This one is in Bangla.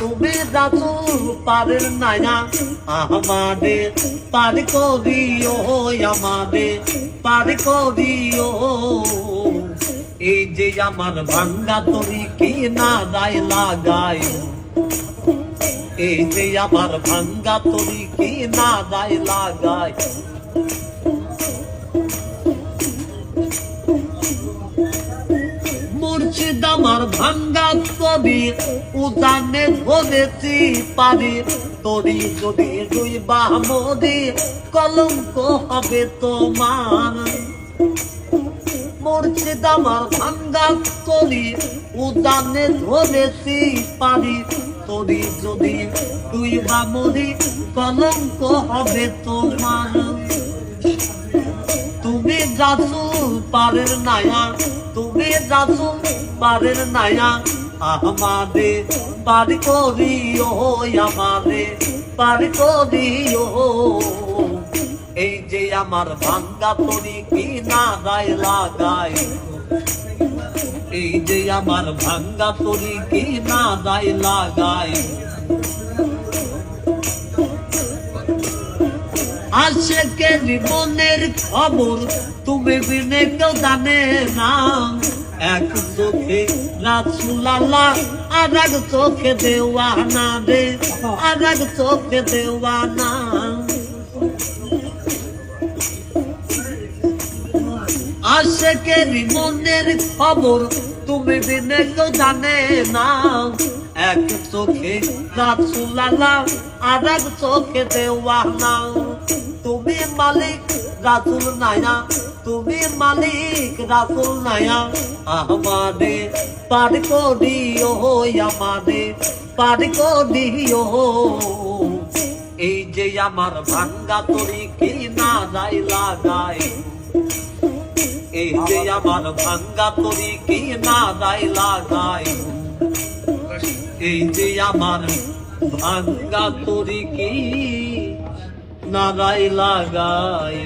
তুমি দাদু পারের নায়া আমাদের পার করিও আমাদের পার করিও। এই যে আমার ভাঙ্গা তরি কি না দায় লাগাই এই যে আমার ভাঙ্গা তরি কি না দায় লাগাই আমার ভাঙ্গা তরি উদানে ধরেছি পারি তরি যদি দুই বামদি কলঙ্ক হবে তোমার। মুর্শিদ ভাঙ্গা উদানে ধরেছি পারি তরি যদি দুই কলঙ্ক হবে তোমার। তুমি যাচু পারের নায়া তুমি যাচু পারের নায়া আমাদে পারি করিও আমাদে পারি করিও। এই যে আমার ভাঙ্গা তরি কি না দায় লাগাই, এই যে আমার ভাঙ্গা তরি কি না দায় লাগাই আশেকে জীবনের খবর? তুমি বিনে কেউ জানে না। এক চোখে রাসুলাল্লাহ আর এক চোখে দেওয়ানা রে। আর এক চোখে দেওয়ানা। আশেকে মনের খবর? তুমি বিনে কেউ জানে না। এক চোখে রাসুলাল্লাহ আর এক চোখে দেওয়ানা। তুমি মালিক, রাসুল নায়া তুমি মালিক, রাসুল নায়া আমাদে পার করিও আমাদে পার করিও এই যে আমার ভাঙ্গা তরি কি না দায় লাগাই। এই যে আমার ভাঙ্গা তরি কি না দায় লাগাই। এই যে আমার ভাঙ্গা তরি কি নারাই লাগায়।